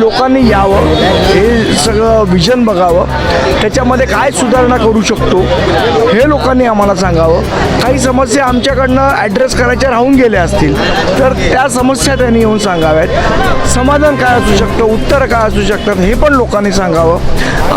लोकांनी यावं हे सगळं विजन बघावं. त्याच्यामध्ये काय सुधारणा करू शकतो हे लोकांनी आम्हाला सांगावं. काही समस्या आमच्याकडनं ॲड्रेस करायच्या राहून गेल्या असतील तर त्या समस्या त्यांनी येऊन सांगाव्यात. समाधान काय असू शकतं उत्तर काय असू शकतात हे पण लोकांनी सांगावं.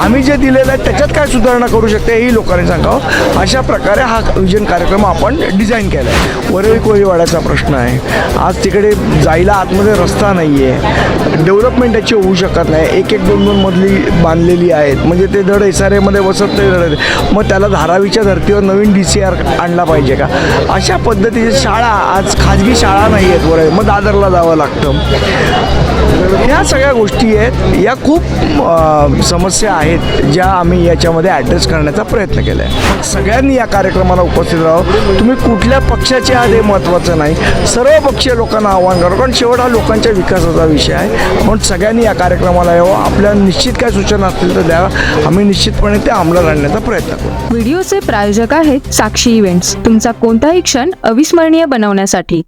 आम्ही जे दिलेलं आहे त्याच्यात काय सुधारणा करू शकते हेही लोकांनी सांगावं. अशा प्रकारे हा विजन कार्यक्रम आपण डिझाईन केला आहे वरळी कोळीवाड्याचा प्रश्न आहे. आज तिकडे जायला आतमध्ये रस्ता नाही आहे डेव्हलपमेंट त्याची होऊ शकत नाही. एक एक दोन दोन मधली बांधलेली आहेत. म्हणजे ते धड एस आर एमध्ये बसत ते धड. मग त्याला धारावीच्या धर्तीवर नवीन डी सी आर आणला पाहिजे का? अशा पद्धतीची शाळा आज खाजगी शाळा नाही आहेत बरं मग दादरला जावं लागतं. ह्या सगळ्या गोष्टी आहेत. या खूप समस्या आहेत ज्या आम्ही याच्यामध्ये ॲड्रेस करण्याचा प्रयत्न केला आहे सगळ्यांनी या कार्यक्रमाला उपस्थित राहावं. तुम्ही कुठल्या पक्षाचे आहात हे महत्त्वाचं नाही. सर्व पक्षीय लोकांना आव्हान करा. कारण शेवट हा लोकांच्या विकासाचा विषय आहे. पण सगळ्यांनी या कार्यक्रमाला यावं. आपल्या निश्चित काय सूचना असतील तर द्यावा आम्ही निश्चितपणे ते अंमलात आणण्याचा प्रयत्न करू. व्हिडिओचे प्रायोजक आहेत साक्षी इव्हेंट्स. तुमचा कोणताही क्षण अविस्मरणीय बनवण्यासाठी.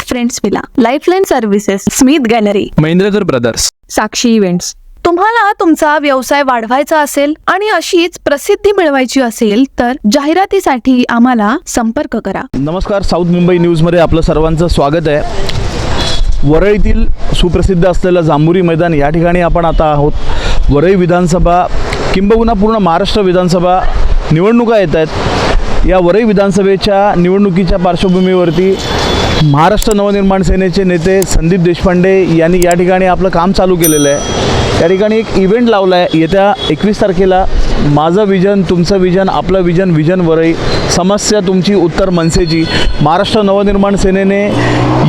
Friends villa lifeline services Smith gallery Mahendrakar brothers Sakshi events. तुम्हाला तुमचा व्यवसाय वाढवायचा असेल आणि अशीच प्रसिद्धी मिळवायची असेल तर जाहिरातीसाठी आम्हाला संपर्क करा. नमस्कार साऊथ मुंबई न्यूजमध्ये आपलं सर्वांचं स्वागत आहे. वरळीतील सुप्रसिद्ध असलेलं जांभुरी मैदान या ठिकाणी आपण आता आहोत. वरळी विधानसभा किंबहुना पूर्ण महाराष्ट्र विधानसभा निवडणुका येत आहेत. या वरळी विधानसभेच्या निवडणुकीच्या पार्श्वभूमीवरती महाराष्ट्र नवनिर्माण सेनेचे नेते संदीप देशपांडे यांनी या ठिकाणी आपलं काम चालू केलेलं आहे. या ठिकाणी एक इव्हेंट लावला आहे येत्या एकवीस तारखेला माझं विजन तुमचं विजन आपलं विजन विजन वरई समस्या तुमची उत्तर मनसेची. महाराष्ट्र नवनिर्माण सेनेने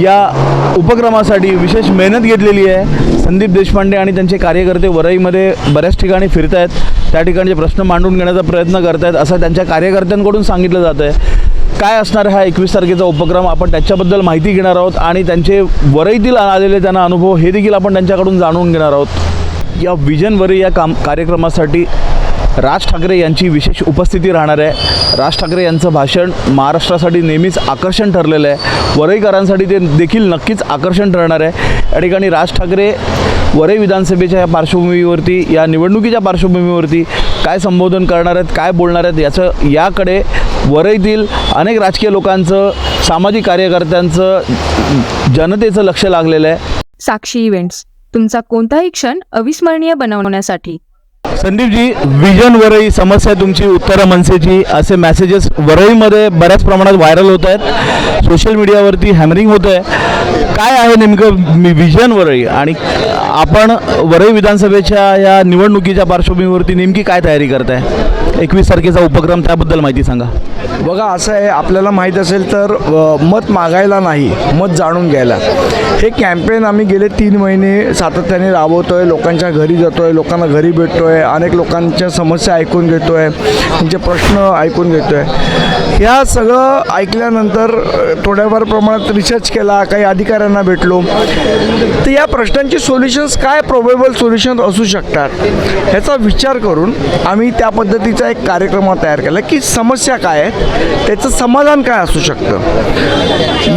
या उपक्रमासाठी विशेष मेहनत घेतलेली आहे. संदीप देशपांडे आणि त्यांचे कार्यकर्ते वरईमध्ये बऱ्याच ठिकाणी फिरत आहेत त्या ठिकाणचे प्रश्न मांडून घेण्याचा प्रयत्न करत आहेत असं त्यांच्या कार्यकर्त्यांकडून सांगितलं जातं आहे. काय असणार आहे हा एकवीस तारखेचा उपक्रम? आपण त्याच्याबद्दल माहिती घेणार आहोत आणि त्यांचे वरईतील आलेले त्यांना अनुभव हे देखील आपण त्यांच्याकडून जाणून घेणार आहोत. या विजनवरी या काम कार्यक्रमासाठी राज ठाकरे यांची विशेष उपस्थिती राहणार आहे. राज ठाकरे यांचं भाषण महाराष्ट्रासाठी नेहमीच आकर्षण ठरलेलं आहे. वरईकरांसाठी ते देखील नक्कीच आकर्षण ठरणार आहे. या ठिकाणी राज ठाकरे वरई विधानसभेच्या या पार्श्वभूमीवरती या निवडणुकीच्या पार्श्वभूमीवरती काय संबोधन करणार आहेत काय बोलणार आहेत याचं याकडे वरईतील अनेक राजकीय लोकांचं सामाजिक कार्यकर्त्यांचं जनतेचं लक्ष लागलेलं आहे. साक्षी इव्हेंट्स. तुमचा कोणताही क्षण अविस्मरणीय बनवण्यासाठी. संदीपजी विजन वरई समस्या तुमची उत्तर मनसेची असे मेसेजेस वरईमध्ये बऱ्याच प्रमाणात व्हायरल होत आहेत. सोशल मीडियावरती हॅमरिंग होत आहे. काय आहे नेमकं मी विजन वरई आणि आपण वरई विधानसभेच्या या निवडणुकीच्या पार्श्वभूमीवरती नेमकी काय तयारी करताय? एकवीस तारखेचा उपक्रम त्याबद्दल माहिती सांगा. बघा असं आहे आपल्याला माहीत असेल तर मत मागायला नाही मत जाणून घ्यायला. हे कॅम्पेन आम्ही गेले तीन महिने सातत्याने राबवतो आहे लोकांच्या घरी जातो आहे लोकांना घरी भेटतो आहे अनेक लोकांच्या समस्या ऐकून घेतो आहे त्यांचे प्रश्न ऐकून घेतो आहे ह्या सगळं ऐकल्यानंतर थोड्याफार प्रमाणात रिसर्च केला काही अधिकाऱ्यांना भेटलो. तर या प्रश्नांची सोल्युशन्स काय प्रोबेबल सोल्युशन असू शकतात ह्याचा विचार करून आम्ही त्या पद्धतीचा एक कार्यक्रम तयार केला की समस्या काय आहेत त्याचं समाधान काय असू शकतं.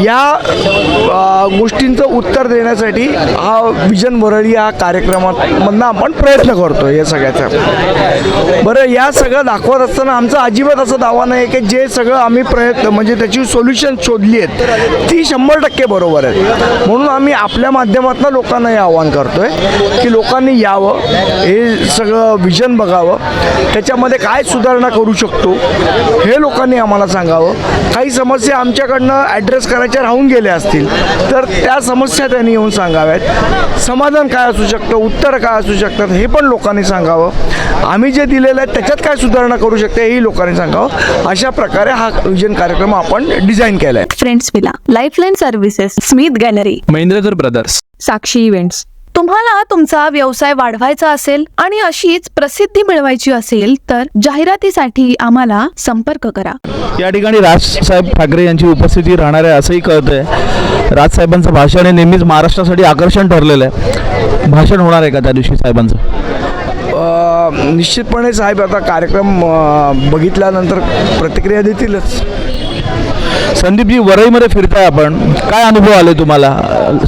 या गोष्टींचं उत्तर देण्यासाठी हा विजन भरळी या कार्यक्रमामधनं आपण प्रयत्न करतो या सगळ्याचा. बरं या सगळं दाखवत असताना आमचा अजिबात असा दावा नाही की जे सगळं आम्ही प्रयत्न म्हणजे त्याची सोल्युशन शोधली आहेत ती शंभर टक्के बरोबर आहेत. म्हणून आम्ही आपल्या माध्यमातून लोकांना हे आव्हान करतोय की लोकांनी यावं हे सगळं विजन बघावं त्याच्यामध्ये काय सुधारणा करू शकतो हे लोकांनी आम्हाला सांगावं. काही समस्या आमच्याकडनं ॲड्रेस करायच्या राहून गेल्या असतील तर त्या समस्या त्यांनी येऊन सांगाव्यात. समाधान काय असू शकतं? उत्तर काय असू शकतात? हे पण लोकांनी सांगावं. आम्ही जे दिलेलं आहे त्याच्यात काय सुधारणा करू शकते हेही लोकांनी सांगावं. अशा प्रकारे हा विजन कार्यक्रम आपण डिझाईन केला आहे friends villa lifeline services Smith gallery Mahendrakar brothers Sakshi events तुम्हाला तुमचा व्यवसाय वाढवायचा असेल आणि अशीच प्रसिद्धी मिळवायची असेल तर जाहिरातीसाठी आम्हाला संपर्क करा. या ठिकाणी राजसाहेब ठाकरे यांची उपस्थिती राहणार आहे असंही कळतं आहे राजसाहेबांचं भाषण हे नेहमीच महाराष्ट्रासाठी आकर्षण ठरलेलं आहे. भाषण होणार आहे का त्या दिवशी साहेबांचं? निश्चितपणे साहेब आता कार्यक्रम बघितल्यानंतर प्रतिक्रिया देतीलच. संदीपजी वरईमध्ये फिरताय आपण. काय अनुभव आले तुम्हाला?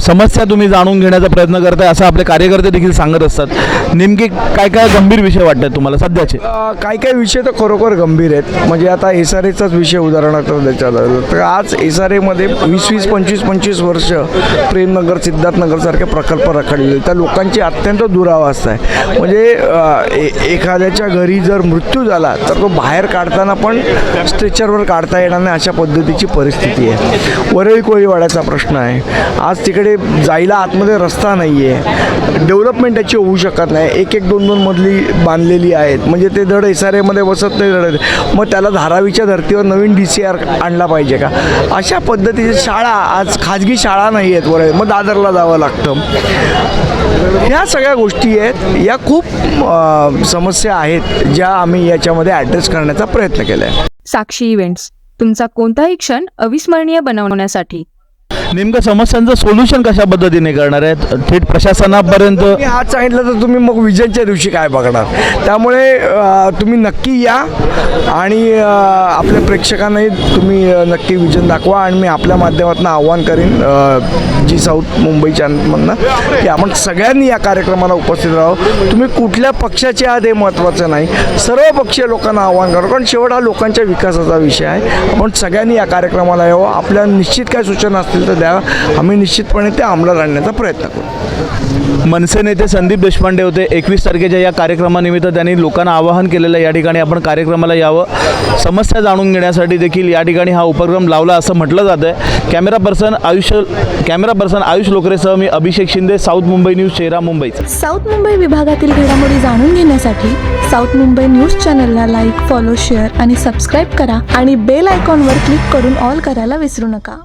समस्या तुम्ही जाणून घेण्याचा प्रयत्न करताय असं आपले कार्यकर्ते देखील सांगत असतात. नेमके काय काय गंभीर विषय वाटतात तुम्हाला सध्याचे? काय काय विषय तर खरोखर गंभीर आहेत. म्हणजे आता एस आर एचाच विषय उदाहरणार्थ द्यायचा तर आज एस आर एमध्ये वीस वीस पंचवीस पंचवीस वर्ष प्रेमनगर सिद्धार्थनगरसारखे प्रकल्प रखडलेले त्या लोकांची अत्यंत दुरावस्था आहे. म्हणजे ए- एखाद्याच्या घरी जर मृत्यू झाला तर तो बाहेर काढताना पण स्ट्रेचरवर काढता येणार नाही अशा पद्धतीची परिस्थिती आहे. वरळी कोळीवाड्याचा प्रश्न आहे. आज तिकडे जायला आतमध्ये रस्ता नाही आहे डेव्हलपमेंट त्याची होऊ शकत नाही. एक एक दोन दोन मधली बांधलेली आहेत. म्हणजे ते धड एस आर एमध्ये बसत नाही धड. मग त्याला धारावीच्या धर्तीवर नवीन डी सी आर आणला पाहिजे का? अशा पद्धतीच्या शाळा आज खाजगी शाळा नाही आहेत वरळी. मग दादरला जावं लागतं. ह्या सगळ्या गोष्टी आहेत. या खूप समस्या आहेत ज्या आम्ही याच्यामध्ये ॲड्रेस करण्याचा प्रयत्न केला आहे साक्षी इव्हेंट्स तुमचा कोणताही क्षण अविस्मरणीय बनवण्यासाठी. नेमकं समस्यांचं सोल्युशन कशा पद्धतीने करणार आहेत? थेट प्रशासनापर्यंत मी आज सांगितलं तर तुम्ही मग विजनच्या दिवशी काय बघणार? त्यामुळे अ, तुम्ही नक्की या आणि अ, आपल्या प्रेक्षकांनाही तुम्ही अ, नक्की विजन दाखवा आणि मी आपल्या माध्यमातून आव्हान करीन अ, जी साऊथ मुंबई चॅनलमधनं की आपण सगळ्यांनी या कार्यक्रमाला उपस्थित राहावं. तुम्ही कुठल्या पक्षाचे आहात हे महत्त्वाचं नाही. सर्व पक्षीय लोकांना आव्हान करा कारण शेवट हा लोकांच्या विकासाचा विषय आहे. आपण सगळ्यांनी या कार्यक्रमाला यावं. आपल्या निश्चित काय सूचना असतील तर द्या आम्ही निश्चितपणे ते अंमलात आणण्याचा प्रयत्न करू. मनसे नेते संदीप देशपांडे होते. एकवीस तारखेच्या या कार्यक्रमानिमित्त त्यांनी लोकांना आवाहन केलेलं आहे या ठिकाणी आपण कार्यक्रमाला यावं. समस्या जाणून घेण्यासाठी देखील या ठिकाणी हा उपक्रम लावला असं म्हटलं जातं आहे camera person Ayush camera person Ayush लोकरेसह मी अभिषेक शिंदे साऊथ मुंबई न्यूज चेहरा मुंबई. साऊथ मुंबई विभागातील घडामोडी जाणून घेण्यासाठी साऊथ मुंबई न्यूज चॅनलला लाईक फॉलो शेअर आणि सबस्क्राईब करा आणि बेल आयकॉनवर क्लिक करून ऑल करायला विसरू नका.